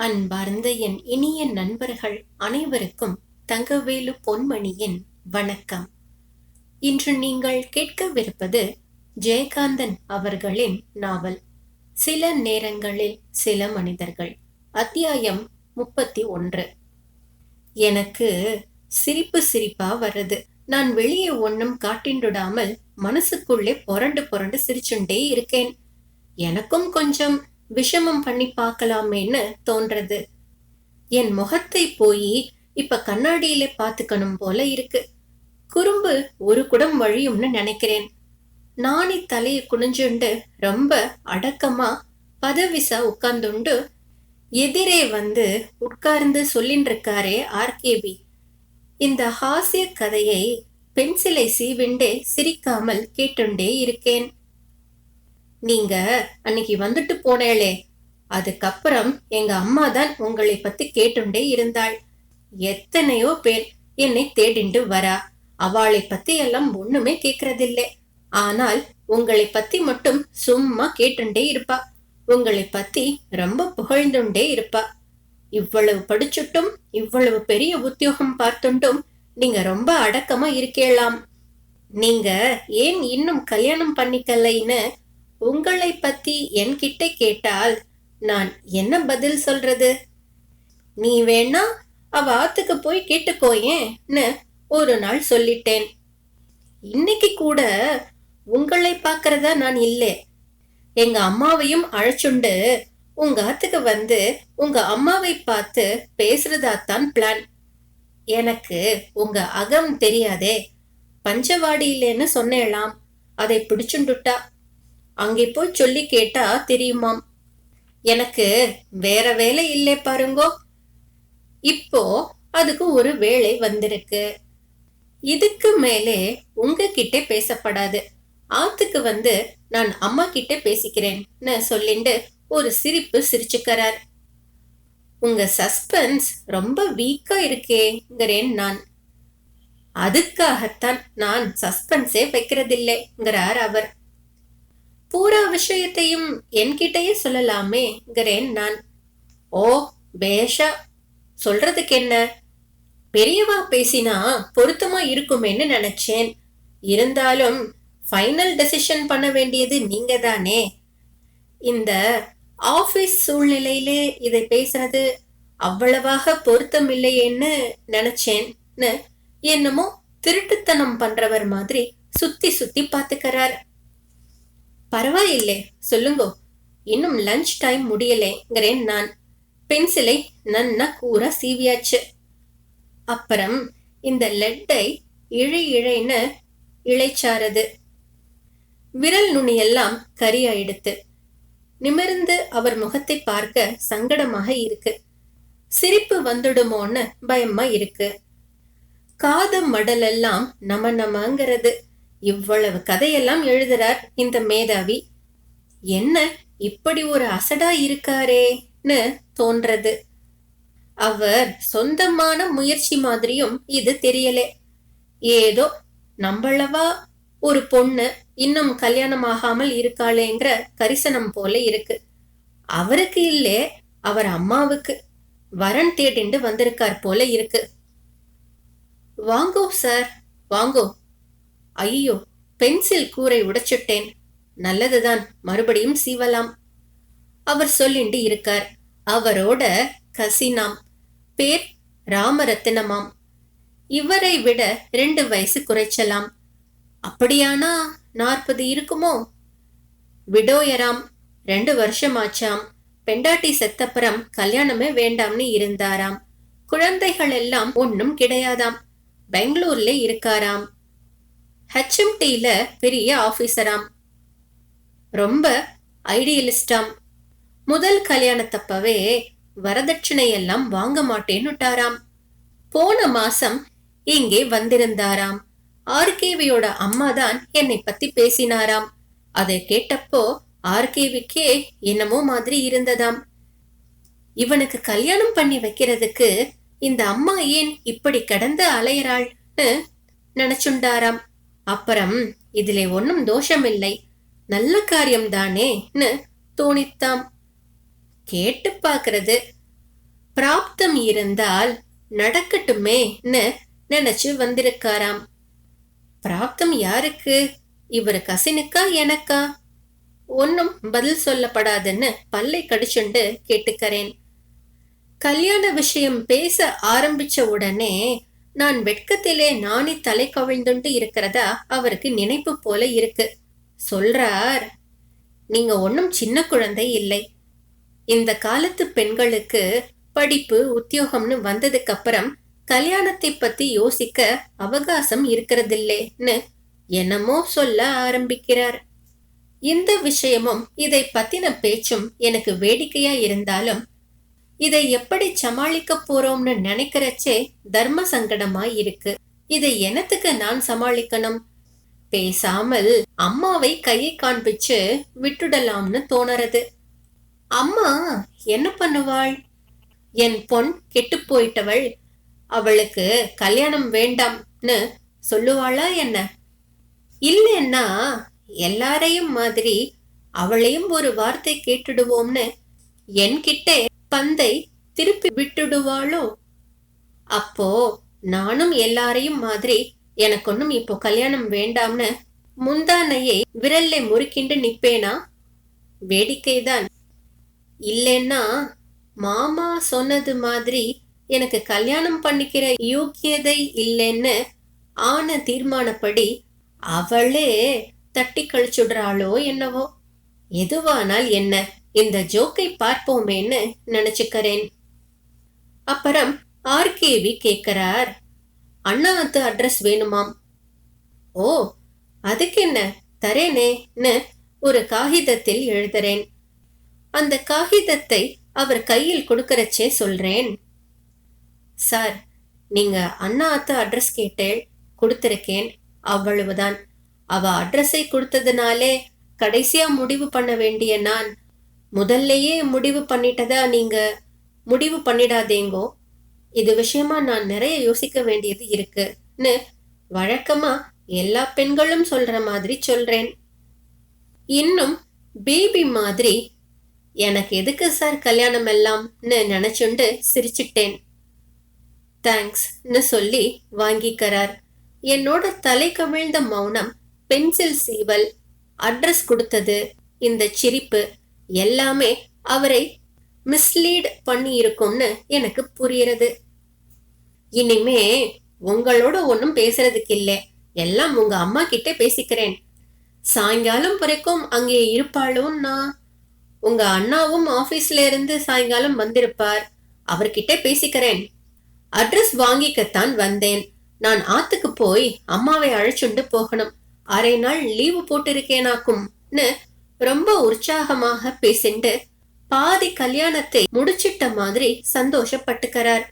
அன்பார்ந்த என் இனிய நண்பர்கள் அனைவருக்கும் தங்கவேலு பொன்மணியின் வணக்கம். இன்று நீங்கள் கேட்கவிருப்பது ஜெயகாந்தன் அவர்களின் நாவல். சில நேரங்களில் சில மனிதர்கள். அத்தியாயம் முப்பத்தி ஒன்று. எனக்கு சிரிப்பு சிரிப்பா வருது நான் வெளியே ஒன்றும் காட்டிண்டுடாமல் மனசுக்குள்ளே புரண்டு புரண்டு சிரிச்சுண்டே இருக்கேன். எனக்கும் கொஞ்சம் விஷமம் பண்ணி பார்க்கலாமேன்னு தோன்றது. என் முகத்தை போய் இப்ப கண்ணாடியில பாத்துக்கணும் போல இருக்கு. குறும்பு ஒரு குடம் வழியும்னு நினைக்கிறேன். நாணி தலையை குனிஞ்சுண்டு ரொம்ப அடக்கமா பதவிசா உட்கார்ந்துண்டு எதிரே வந்து உட்கார்ந்து சொல்லின்னு இருக்காரே ஆர்கேபி. இந்த ஹாஸ்ய கதையை பென்சிலை சீவிண்டே சிரிக்காமல் கேட்டுண்டே இருக்கேன். நீங்க அன்னைக்கு வந்துட்டு போனேளே. அதுக்கப்புறம் எங்க அம்மா தான் உங்களை பத்தி கேட்டுண்டே இருந்தாள். எத்தனையோ பேர் என்னை தேடிண்டு வரா. அவளை பத்தி எல்லாம் ஒண்ணுமே கேக்குறதில்லை. ஆனால் உங்களை பத்தி மட்டும் சும்மா கேட்டுண்டே இருப்பா. உங்களை பத்தி ரொம்ப புகழ்ந்துண்டே இருப்பா. இவ்வளவு படிச்சுட்டும் இவ்வளவு பெரிய உத்தியோகம் பார்த்துண்டும் நீங்க ரொம்ப அடக்கமா இருக்கேளாம். நீங்க ஏன் இன்னும் கல்யாணம் பண்ணிக்கலைன்னு உங்களை பத்தி என்கிட்ட கேட்டால் நான் என்ன பதில் சொல்றது? நீ வேணா அவ ஆத்துக்கு போய் கேட்டுக்கோயேன்னு ஒரு நாள் சொல்லிட்டேன். இன்னைக்கு கூட உங்களை பார்க்கறதா நான் இல்லை. எங்க அம்மாவையும் அழைச்சுண்டு உங்க ஆத்துக்கு வந்து உங்க அம்மாவை பார்த்து பேசுறதாத்தான் பிளான் எனக்கு உங்க அகம் தெரியாதே. பஞ்சவாடியிலேன்னு சொன்னேலாம் அதை பிடிச்சுண்டுட்டா. அங்கே போய் சொல்லி கேட்டா தெரியுமாம். எனக்கு வேற வேலை இல்லை பாருங்கோ. இப்போ அதுக்கு ஒரு வேலை வந்திருக்கு. இதுக்கு மேலே உங்ககிட்ட பேசப்படாது. ஆத்துக்கு வந்து நான் அம்மா கிட்ட பேசிக்கிறேன்னு சொல்லிண்டு ஒரு சிரிப்பு சிரிச்சுக்கிறார். உங்க சஸ்பென்ஸ் ரொம்ப வீக்கா இருக்கேங்கிறேன் நான். அதுக்காகத்தான் நான் சஸ்பென்ஸே வைக்கிறதில்லைங்கிறார் அவர். பூரா விஷயத்தையும் என்கிட்டயே சொல்லலாமேங்கிறேன் நான் ஓ பேஷா சொல்றதுக்கு என்ன? பெரியவா பேசினா பொருத்தமா இருக்குமேன்னு நினைச்சேன். இருந்தாலும் ஃபைனல் டெசிஷன் பண்ண வேண்டியது நீங்க தானே இந்த ஆஃபீஸ் சூழ்நிலையிலே இதை பேசுறது அவ்வளவாக பொருத்தம் இல்லையேன்னு நினைச்சேன்னு என்னமோ திருட்டுத்தனம் பண்றவர் மாதிரி சுத்தி சுத்தி பாத்துக்கிறார் பரவாயில்லை சொல்லுங்கோ. இன்னும் லஞ்ச் டைம் முடியலைங்கிறேன் நான். பென்சிலை நன்னா கூற சீவியாச்சு. அப்புறம் இந்த லெட்டை இழை இழைன்னு இழைச்சாரது. விரல் நுனியெல்லாம் கரியாயிடுத்து. நிமிர்ந்து அவர் முகத்தை பார்க்க சங்கடமாக இருக்கு. சிரிப்பு வந்துடுமோன்னு பயமா இருக்கு. காது மடலெல்லாம் நம நமங்கிறது. இவ்வளவு கதையெல்லாம் எழுதுறார் இந்த மேதாவி. என்ன இப்படி ஒரு அசடா இருக்காரேன்னு தோன்றது. அவர் சொந்தமான முயற்சி மாதிரியும் இது தெரியலே. ஏதோ நம்மளவா ஒரு பொண்ணு இன்னும் கல்யாணம் ஆகாமல் இருக்காளேங்கிற கரிசனம் போல இருக்கு. அவருக்கு இல்லே அவர் அம்மாவுக்கு. வரன் தேடிண்டு வந்திருக்கார் போல இருக்கு. வாங்கோ சார் வாங்கோ. ஐயோ பென்சில் கூரை உடைச்சிட்டேன். நல்லதுதான் மறுபடியும் சீவலாம். அவர் சொல்லிண்டு இருக்கார். அவரோட கசினாம் பேர் ராமரத்தினமாம். இவரை விட ரெண்டு வயசு குறைச்சலாம். அப்படியானா நாற்பது இருக்குமோ? விடோயராம் ரெண்டு வருஷமாச்சாம். பெண்டாட்டி செத்தப்புறம் கல்யாணமே வேண்டாம்னு இருந்தாராம். குழந்தைகள் எல்லாம் ஒன்னும் கிடையாதாம். பெங்களூர்ல இருக்காராம். ஹெச்எம்டில பெரிய ஆபீசராம் ரொம்ப ஐடியலிஸ்டாம் முதல் கல்யாணத்தப்பவே வரதட்சணை எல்லாம் வாங்க மாட்டேன்னுட்டாராம். போன மாசம் இங்கே வந்திருந்தாராம். ஆர்கேவியோட அம்மா தான் என்னை பத்தி பேசினாராம். அதை கேட்டப்போ ஆர்கேவிக்கே என்னமோ மாதிரி இருந்ததாம். இவனுக்கு கல்யாணம் பண்ணி வைக்கிறதுக்கு இந்த அம்மா ஏன் இப்படி கடந்து அலையறாள்னு நினைச்சுண்டாராம். அப்புறம் இதிலே ஒன்னும் தோஷமில்லை. நல்ல காரியம் தானேன்னு தோணித்தாம் கேட்டு பார்க்கறது. பிராப்தம் இருந்தால் நடக்கட்டுமேன்னு நினைச்சு வந்திருக்காராம். பிராப்தம் யாருக்கு? இவர் கசினுக்கா எனக்கா? ஒன்னும் பதில் சொல்லப்படாதுன்னு பல்லை கடிச்சுண்டு கேட்டுக்கறேன். கல்யாண விஷயம் பேச ஆரம்பிச்ச உடனே நான் வெட்கத்திலே நாணி தலை கவிழ்ந்துண்டு இருக்கிறதா? அவருக்கு நினைப்பு போல இருக்கு. சொல்றார் நீங்க ஒன்னும் சின்ன குழந்தை இல்லை. இந்த காலத்து பெண்களுக்கு படிப்பு உத்தியோகம்னு வந்ததுக்கு அப்புறம் கல்யாணத்தை பத்தி யோசிக்க அவகாசம் இருக்கிறதில்லேன்னு என்னமோ சொல்ல ஆரம்பிக்கிறார். இந்த விஷயமும் இதை பத்தின பேச்சும் எனக்கு வேடிக்கையா இருந்தாலும் இதை எப்படி சமாளிக்க போறோம்னு நினைக்கிறச்சே தர்ம சங்கடமா இருக்கு. இதை என்னத்துக்கு நான் சமாளிக்கணும்? பேசாமல் அம்மாவை கையை காண்பிச்சு விட்டுடலாம்னு தோணறது. அம்மா என்ன பண்ணுவாள்? என் பொன் கெட்டு போயிட்டவள். அவளுக்கு கல்யாணம் வேண்டாம்னு சொல்லுவாளா என்ன? இல்லைன்னா எல்லாரையும் மாதிரி அவளையும் ஒரு வார்த்தை கேட்டுடுவோம்னு என்கிட்ட பந்தை திருப்பி விட்டுடுவாளோ? அப்போ நானும் எல்லாரையும் மாதிரி எனக்கு ஒன்னும் இப்போ கல்யாணம் வேண்டாம்னு முந்தானையை விரல்ல முறுக்கிண்டு நிப்பேனா வேடிக்கைதான். இல்லைன்னா மாமா சொன்னது மாதிரி எனக்கு கல்யாணம் பண்ணிக்கிற யோக்கியதை இல்லைன்னு ஆன தீர்மானப்படி அவளே தட்டி கழிச்சுடுறாளோ என்னவோ? எதுவானால் என்ன? இந்த ஜோக்கை பார்ப்போமேன்னு நினைச்சுக்கிறேன். அப்புறம் ஆர்கேவி கேட்கிறார் அண்ணாத்து அட்ரஸ் வேணுமாம். ஓ அதுக்கு என்ன தரேனேன்னு ஒரு காகிதத்தில் எழுதுறேன். அந்த காகிதத்தை அவர் கையில் கொடுக்கறச்சே சொல்றேன். சார் நீங்க அண்ணா அட்ரஸ் கேட்டேன் கொடுத்திருக்கேன் அவ்வளவுதான். அவ அட்ரஸை கொடுத்ததுனாலே கடைசியா முடிவு பண்ண வேண்டிய நான் முதல்லையே முடிவு பண்ணிட்டதா நீங்க முடிவு பண்ணிடாதேங்கோ. இது விஷயமா நான் நிறைய யோசிக்க வேண்டியது இருக்குன்னு வழக்கமா எல்லா பெண்களும் சொல்ற மாதிரி சொல்றேன். இன்னும் பேபி மாதிரி எனக்கு எதுக்கு சார் கல்யாணம் எல்லாம்னு நினைச்சுண்டு சிரிச்சிட்டேன். தேங்க்ஸ்னு சொல்லி வாங்கிக்கிறார். என்னோட தலை கவிழ்ந்த மௌனம் பென்சில் சீவல் அட்ரஸ் கொடுத்தது. இந்த சிரிப்பு எல்லாமே அவரை மிஸ்லீட் பண்ணி இருக்கும்னு எனக்கு புரியுறது இனிமே உங்களோட ஒன்றும் பேசுறதுக்கு இல்லை. எல்லாம் உங்க அம்மா கிட்ட பேசிக்கிறேன். சாயங்காலம் வரைக்கும் அங்கே இருப்பாளும்னா உங்க அண்ணாவும் ஆபீஸ்ல இருந்து சாயங்காலம் வந்திருப்பார். அவர்கிட்ட பேசிக்கிறேன். அட்ரஸ் வாங்கிக்கத்தான் வந்தேன். நான் ஆத்துக்கு போய் அம்மாவை அழைச்சுண்டு போகணும். அரை நாள் லீவு போட்டிருக்கேனாக்கும்னு ரொம்ப உற்சாகமாக பேசிண்டு பாதி கல்யாணத்தை முடிச்சிட்ட மாதிரி சந்தோஷப்பட்டுக்கிறார்.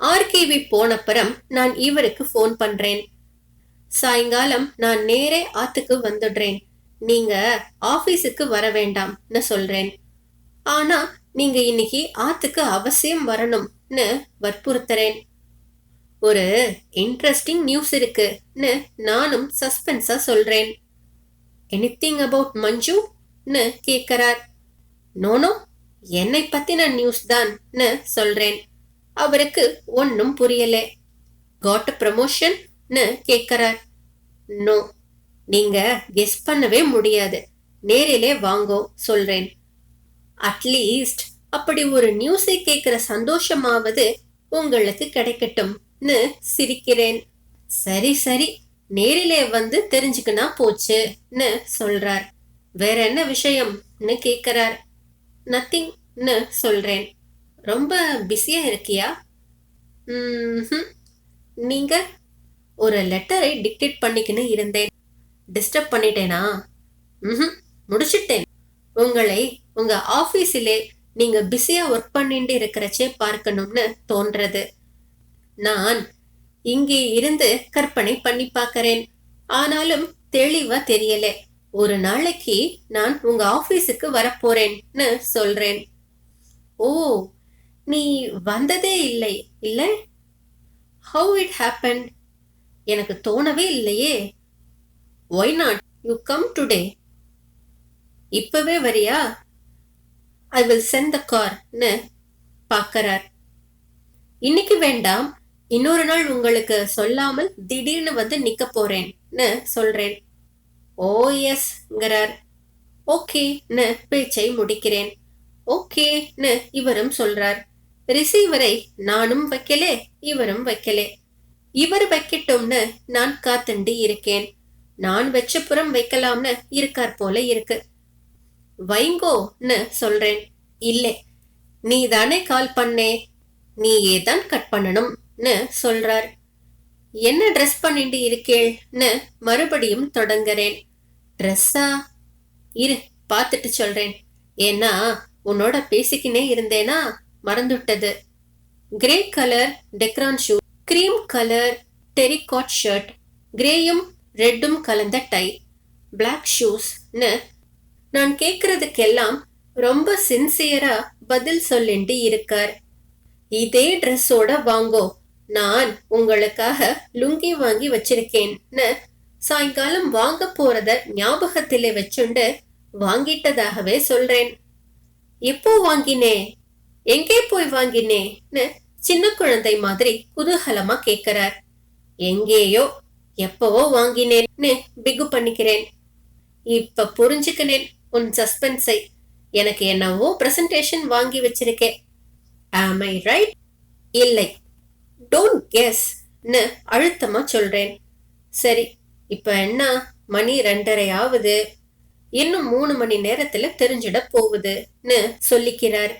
ஆர்கேவி போனப்புறம் நான் இவருக்கு ஃபோன் பண்றேன். சாயங்காலம் நான் நேரே ஆத்துக்கு வந்துடுறேன். நீங்க ஆபீஸுக்கு வர வேண்டாம்னு சொல்றேன். ஆனா நீங்க இன்னைக்கு ஆத்துக்கு அவசியம் வரணும்னு வற்புறுத்துறேன். ஒரு இன்ட்ரெஸ்டிங் நியூஸ் இருக்குன்னு நானும் சஸ்பென்ஸா சொல்றேன். எனிதிங் அபவுட் மஞ்சுன்னு கேட்கிறார். நோனோ என்னை பத்தின நியூஸ் தான்னு சொல்றேன். அவருக்கு ஒன்னும் புரியல. காட் ப்ரமோஷன்னு கேட்கிறார். நோ நீங்க கெஸ் பண்ணவே முடியாது. நேரிலே வாங்கோ சொல்றேன். அட்லீஸ்ட் அப்படி ஒரு நியூஸை கேட்கிற சந்தோஷமாவது உங்களுக்கு கிடைக்கட்டும்னு சிரிக்கிறேன். சரி சரி. நேரிலே வந்து தெரிஞ்சுக்கினா போச்சுன்னு சொல்றார். வேற என்ன விஷயம்னு கேட்கிறார் நத்திங்னு சொல்றேன். ரொம்ப பிஸியா இருக்கியா? நீங்க ஒரு லெட்டரை டிக்டேட் பண்ணிக்கின்னு இருந்தேன். டிஸ்டர்ப் பண்ணிட்டேனா? ம்ஹும். முடிச்சிட்டேன். உங்களை உங்க ஆஃபீஸிலே நீங்க பிஸியா ஒர்க் பண்ணிட்டு இருக்கிறச்சே பார்க்கணும்னு தோன்றது. நான் இங்கே இருந்து கற்பனை பண்ணி பார்க்கறேன். ஆனாலும் தெளிவா தெரியல. ஒரு நாளைக்கு நான் உங்க ஆபீஸுக்கு வரப்போறேன்னு சொல்றேன். ஓ நீ வந்ததே இல்லை இல்ல? ஹவு இட் ஹேப்பன் எனக்கு தோணவே இல்லையே. Why not you come today இப்பவே வரியா? ஐ வில் சென்ட் த கார்னு பார்க்கறார். இன்னைக்கு வேண்டாம். இன்னொரு நாள் உங்களுக்கு சொல்லாமல் திடீர்னு வந்து நிக்க போறேன்னு சொல்றேன். ஓ எஸ்ங்கிறார். ஓகேன்னு பேச்சை முடிக்கிறேன். ஓகேன்னு இவரும் சொல்றார். ரிசீவரை நானும் வைக்கலே இவரும் வைக்கலே. இவர் வைக்கட்டும்னு நான் காத்துண்டு இருக்கேன். நான் வச்ச புறம் வைக்கலாம்னு இருக்கார் போல இருக்கு. வைங்கோன்னு சொல்றேன். இல்லை நீ தானே கால் பண்ணே. நீயே தான் கட் ன்னு சொல்றார். என்ன ட்ரெஸ் பண்ணிட்டு இருக்கேள்னு மறுபடியும் தொடங்குறேன். ட்ரெஸ்ஸா இரு பார்த்துட்டு சொல்றேன். ஏன்னா உன்னோட பேசிக்கினே இருந்தேனா மறந்துவிட்டது. Grey colour டெக்ரான் shoe cream colour terrycot shirt கிரேயும் ரெட்டும் கலந்த டை பிளாக் ஷூஸ்னு நான் கேட்கறதுக்கெல்லாம் ரொம்ப சின்சியரா பதில் சொல்லிட்டு இருக்கார். இதே ட்ரெஸ்ஸோட வாங்கோ. நான் உங்களுக்காக லுங்கி வாங்கி வச்சிருக்கேன்னு சாயங்காலம் வாங்க போறத ஞாபகத்திலே வச்சுண்டு வாங்கிட்டதாகவே சொல்றேன். எப்போ வாங்கினே? எங்கே போய் வாங்கினேன்னு சின்ன குழந்தை மாதிரி குதூகலமா கேட்கிறார். எங்கேயோ எப்பவோ வாங்கினேன்னு பிகு பண்ணிக்கிறேன். இப்ப புரிஞ்சுக்கினேன் உன் சஸ்பென்ஸை. எனக்கு என்னவோ பிரசன்டேஷன் வாங்கி வச்சிருக்கேன் ஆம் ஐ ரைட் இல்லை. டோன்ட் கெஸ்ன்னு அழுத்தமா சொல்றேன். சரி இப்ப என்ன? மணி ரெண்டரை ஆகுது இன்னும் மூணு மணி நேரத்துல தெரிஞ்சிட போகுதுன்னு சொல்லிக்கிறார்.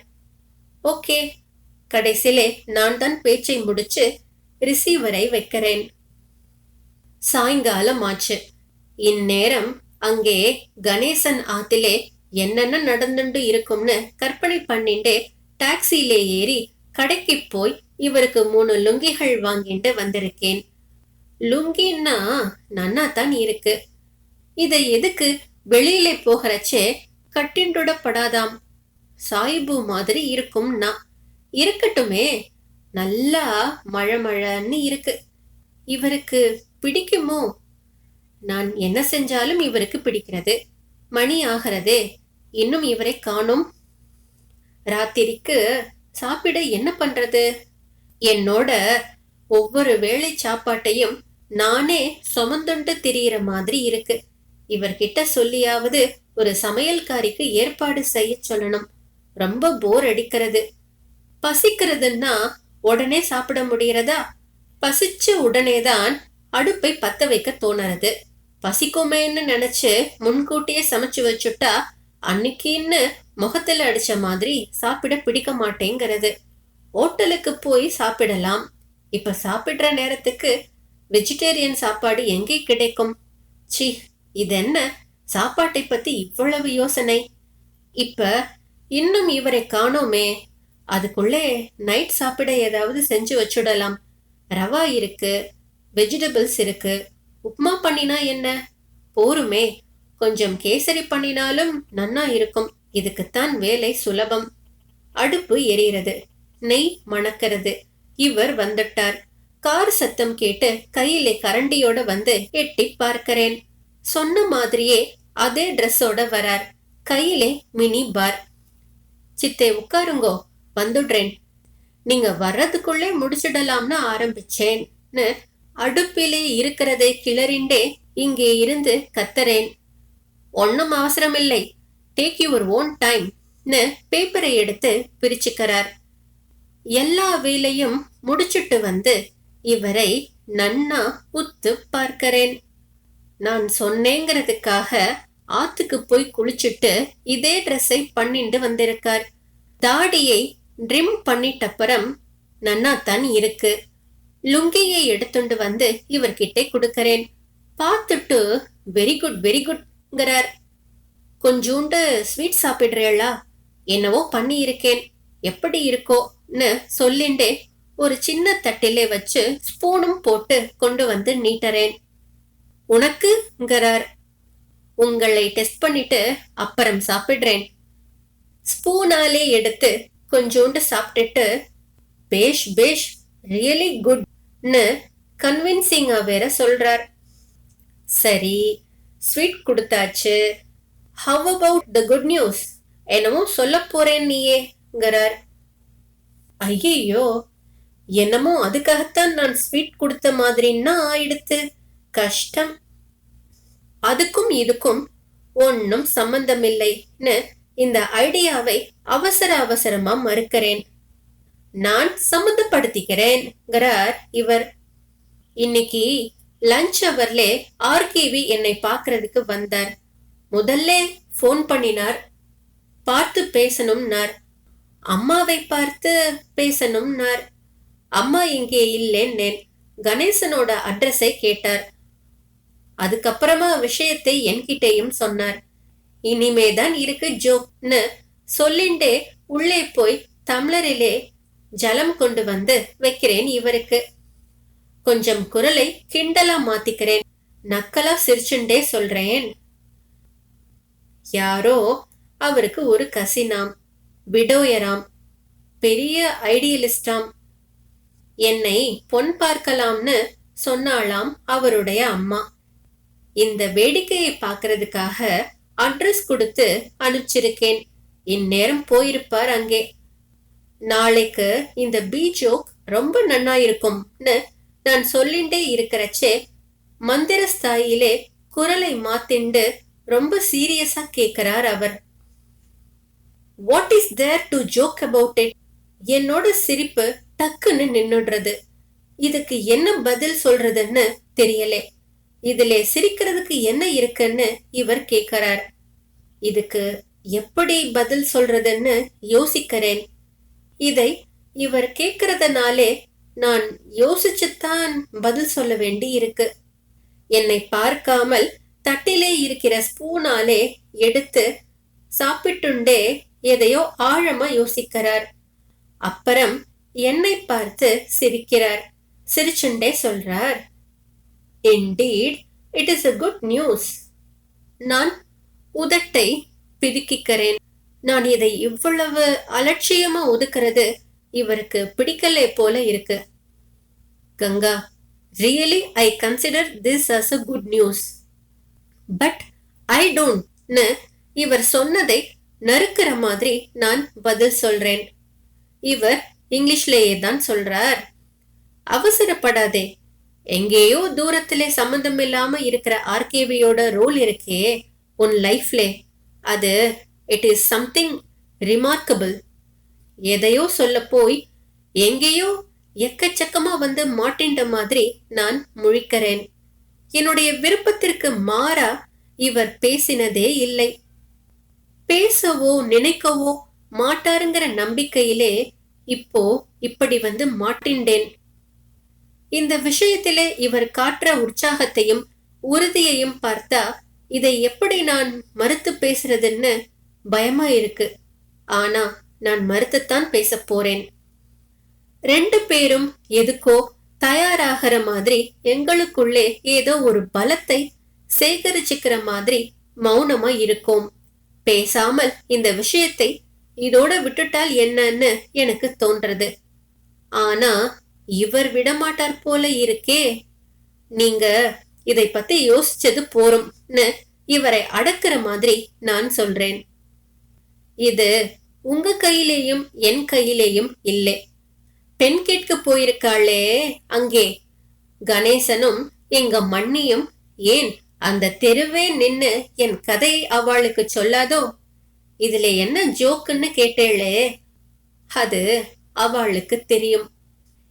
ஓகே கடைசியிலே நான் தான் பேச்சை முடிச்சு ரிசீவரை வைக்கிறேன். சாயங்காலம் ஆச்சு இந்நேரம் அங்கே கணேசன் ஆத்திலே என்னென்ன நடந்துட்டு இருக்கும்னு கற்பனை பண்ணிண்டே டாக்ஸியிலே ஏறி கடைக்கு போய் இவருக்கு மூணு லுங்கிகள் வாங்கிட்டு வந்திருக்கேன். லுங்கின்னா நன்னா தான் இருக்கு. இதை எதுக்கு வெளியில போகிறச்சே கட்டிண்டுடப்படாதாம் சாயிபு மாதிரி இருக்கும்னா. இருக்கட்டுமே நல்லா மழை மழைன்னு இருக்கு. இவருக்கு பிடிக்குமோ? நான் என்ன செஞ்சாலும் இவருக்கு பிடிக்கிறது. மணி ஆகிறதே இன்னும் இவரை காணும். ராத்திரிக்கு சாப்பிட என்ன பண்றது? என்னோட ஒவ்வொரு வேளை சாப்பாட்டையும் நானே சுமந்துண்டு திரியிற மாதிரி இருக்கு. இவர்கிட்ட சொல்லியாவது ஒரு சமையல்காரிக்கு ஏற்பாடு செய்ய சொல்லணும். ரொம்ப போர் அடிக்கிறது. பசிக்கிறதுன்னா உடனே சாப்பிட முடியறதா பசிச்ச உடனேதான் அடுப்பை பத்த வைக்க தோணுறது. பசிக்குமேன்னு நினைச்சு முன்கூட்டியே சமைச்சு வச்சுட்டா அன்னைக்குன்னு முகத்துல அடிச்ச மாதிரி சாப்பிட பிடிக்க மாட்டேங்கிறது. ஹோட்டலுக்கு போய் சாப்பிடலாம். இப்ப சாப்பிடுற நேரத்துக்கு வெஜிடேரியன் சாப்பாடு எங்கே கிடைக்கும்? சி இதென்ன? சாப்பாட்டை பத்தி இவ்வளவு யோசனை. இப்ப இன்னும் இவரை காணோமே. அதுக்குள்ளே நைட் சாப்பிட ஏதாவது செஞ்சு வச்சுடலாம். ரவா இருக்கு வெஜிடபிள்ஸ் இருக்கு. உப்மா பண்ணினா என்ன? போருமே. கொஞ்சம் கேசரி பண்ணினாலும் நன்னா இருக்கும். இதுக்குத்தான் வேலை சுலபம். அடுப்பு எரிகிறது நெய் மணக்கிறது. இவர் வந்துட்டார். கார் சத்தம் கேட்டு கையிலே கரண்டியோட வந்து எட்டி பார்க்கிறேன். சொன்ன மாதிரியே அதே ட்ரெஸ்ஸோட வரார். கையிலே மினி பார். சித்தே உட்காருங்கோ. வந்துடுறேன். நீங்க வர்றதுக்குள்ளே முடிச்சிடலாம்னு ஆரம்பிச்சேன்னு அடுப்பிலே இருக்கிறதை கிளறிண்டே இங்கே இருந்து கத்தறேன். ஒன்னும் அவசரமில்லை. டேக் யுவர் ஓன் டைம்னு பேப்பரை எடுத்து பிரிச்சுக்கிறார். எல்லா வேலையும் முடிச்சுட்டு வந்து இவரை நன்னா உத்து பார்க்கிறேன். நான் சொன்னேங்கிறதுக்காக ஆத்துக்கு போய் குளிச்சுட்டு இதே ட்ரெஸ்ஸை பண்ணிட்டு வந்திருக்கார். தாடியை ட்ரிம் பண்ணிட்டப்புறம் நன்னா தான் இருக்கு. லுங்கியை எடுத்துண்டு வந்து இவர்கிட்ட கொடுக்கறேன். பார்த்துட்டு வெரி குட் வெரி குட்ங்கிறார் கொஞ்சூண்டு ஸ்வீட் சாப்பிடுறேளா? என்னவோ பண்ணி இருக்கேன் எப்படி இருக்கோன்னு சொல்லிண்டே ஒரு சின்ன தட்டிலே வச்சு ஸ்பூனும் போட்டு கொண்டு வந்து நீட்டறேன். உனக்குங்கிறார். உங்களை டெஸ்ட் பண்ணிட்டு அப்புறம் சாப்பிடுறேன். ஸ்பூனாலே எடுத்து கொஞ்சோண்டு சாப்பிட்டுட்டு பேஷ் பேஷ் ரியலி குட்னு கன்வின்சிங்காக வேற சொல்றார். சரி ஸ்வீட் கொடுத்தாச்சு. How about the good news என்னமோ சொல்ல போறேன் நீயேங்கிறார். ஐயையோ என்னமோ அதுக்காகத்தான் நான் ஸ்வீட் கொடுத்த மாதிரின்னா ஆயிடுத்து. கஷ்டம். அதுக்கும் இதுக்கும் ஒன்னும் சம்பந்தமில்லைன்னு இந்த ஐடியாவை அவசர அவசரமா மறுக்கிறேன். நான் சம்மந்தப்படுத்திக்கிறேன்ங்கிறார் இவர். இன்னைக்கு லஞ்ச் அவர்லே ஆர்கேவி என்னை பார்க்கறதுக்கு வந்தார். முதல்ல ஃபோன் பண்ணினார். பார்த்து பேசணும்னார். அம்மாவை பார்த்து பேசணும்னார். அம்மா இங்கே இல்லைன்னேன். கணேசனோட அட்ரஸை கேட்டார். அதுக்கப்புறமா விஷயத்தை என்கிட்டயும் சொன்னார். இனிமேதான் இருக்கு ஜோக்னு சொல்லிண்டே உள்ளே போய் தமிழரிலே ஜலம் கொண்டு வந்து வைக்கிறேன் இவருக்கு. கொஞ்சம் குரலை கிண்டலா மாத்திக்கிறேன். நக்கலா சிரிச்சுண்டே சொல்றேன். யாரோ அவருக்கு ஒரு கசினாம் விடோயராம் பெரிய ஐடியலிஸ்டாம். என்னை பொன் பார்க்கலாம்னு சொன்னாளாம் அவருடைய அம்மா. இந்த வேடிக்கையை பார்க்கறதுக்காக அட்ரஸ் கொடுத்து அனுப்பிச்சிருக்கேன். இந்நேரம் போயிருப்பார் அங்கே. நாளைக்கு இந்த பீ ஜோக் ரொம்ப நன்னா இருக்கும்னு நான் சொல்லிண்டே இருக்கிறச்சே மந்திர ஸ்தாயிலே குரலை மாத்திண்டு ரொம்ப சீரியஸா கேக்குறார் அவர். What is there to joke about it என்னோட சிரிப்பு டக்குன்னு நின்னுடுறது. இதுக்கு என்ன பதில் சொல்றதுன்னு தெரியலே. இதுல சிரிக்கிறதுக்கு என்ன இருக்குன்னு இவர் கேக்குறார். இதுக்கு எப்படி பதில் சொல்றதுன்னு யோசிக்கிறேன். இதை இவர் கேக்குறதுனாலே நான் யோசிச்சுத்தான் பதில் சொல்ல வேண்டி இருக்கு என்னை பார்க்காமல் தட்டிலே இருக்கிற ஸ்பூனாலே எடுத்து சாப்பிட்டுண்டே எதையோ ஆழமா யோசிக்கிறார். அப்புறம் என்னை பார்த்து சிரிக்கிறார். சிரிச்சுண்டே சொல்றார் indeed it is a good news நான் உதட்டை பிதுக்கிக்கிறேன். நான் இதை இவ்வளவு அலட்சியமா ஒதுக்கிறது இவருக்கு பிடிக்கலே போல இருக்கு. Ganga really I consider this as a good news but I டோன்ட்னு இவர் சொன்னதை நறுக்கிற மாதிரி நான் பதில் சொல்றேன். இவர் இங்கிலீஷ்லேயே தான் சொல்றார். அவசரப்படாதே. எங்கேயோ தூரத்திலே சம்மந்தம் இல்லாம இருக்கிற ஆர்கேவியோட ரோல் இருக்கே உன் லைஃப்ல அது இட் இஸ் சம்திங் ரிமார்க்கபிள் எதையோ சொல்ல போய் எங்கேயோ எக்கச்சக்கமா வந்து மாட்டின்ற மாதிரி நான் முழிக்கிறேன். என்னுடைய விருப்பத்திற்கு மாறா இவர் பேசினதே இல்லை. பேசவோ நினைக்கவோ மாட்டாருங்கிற நம்பிக்கையிலே இப்போ இப்படி வந்து மாட்டின்றேன். இந்த விஷயத்திலே இவர் காட்டுற உற்சாகத்தையும் உறுதியையும் பார்த்தா இதை எப்படி நான் மறுத்து பேசுறதுன்னு பயமா இருக்கு. ஆனா நான் மறுத்துத்தான் பேச போறேன். ரெண்டு பேரும் எதுக்கோ தயாராகிற மாதிரி எங்களுக்குள்ளே ஏதோ ஒரு பலத்தை சேகரிச்சுக்கிற மாதிரி மௌனமா இருக்கோம். பேசாமல் இந்த விஷயத்தை இதோட விட்டுட்டால் என்னன்னு எனக்கு தோன்றது. ஆனா இவர் விடமாட்டார் போல இருக்கே. நீங்க இதை பத்தி யோசிச்சது போறோம்னு இவரை அடக்குற மாதிரி நான் சொல்றேன். இது உங்க கையிலேயும் என் கையிலேயும் இல்லை. பெண் கேட்க போயிருக்காளே. அங்கே கணேசனும் எங்க மண்ணியும் ஏன் அந்த தெருவே நின்னு என் கதையை அவளுக்கு சொல்லாதோ? இதுல என்ன ஜோக்குன்னு கேட்டேளே. அது அவளுக்கு தெரியும்.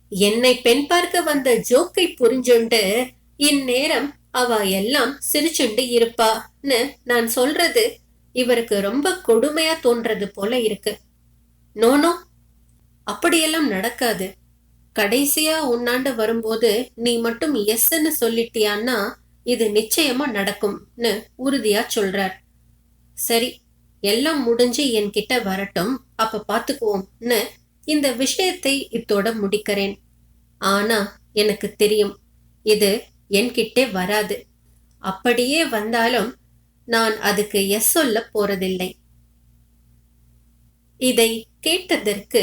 என்னை பெண் பார்க்க வந்த ஜோக்கை புரிஞ்சுண்டு இந்நேரம் அவ எல்லாம் சிரிச்சுண்டு இருப்பான்னு நான் சொல்றது இவருக்கு ரொம்ப கொடுமையா தோன்றது போல இருக்கு. நோனோ அப்படியெல்லாம் நடக்காது. கடைசியா உன்னாண்ட வரும்போது நீ மட்டும் எஸ்ன்னு சொல்லிட்டியான்னா இது நிச்சயமா நடக்கும்னு உறுதியா சொல்றார். சரி எல்லாம் முடிஞ்சு என்கிட்ட வரட்டும் அப்ப பாத்துக்குவோம்னு இந்த விஷயத்தை இத்தோட முடிக்கிறேன். ஆனா எனக்கு தெரியும் இது என்கிட்டே வராது. அப்படியே வந்தாலும் நான் அதுக்கு எஸ் சொல்ல போறதில்லை. இதை கேட்டதற்கு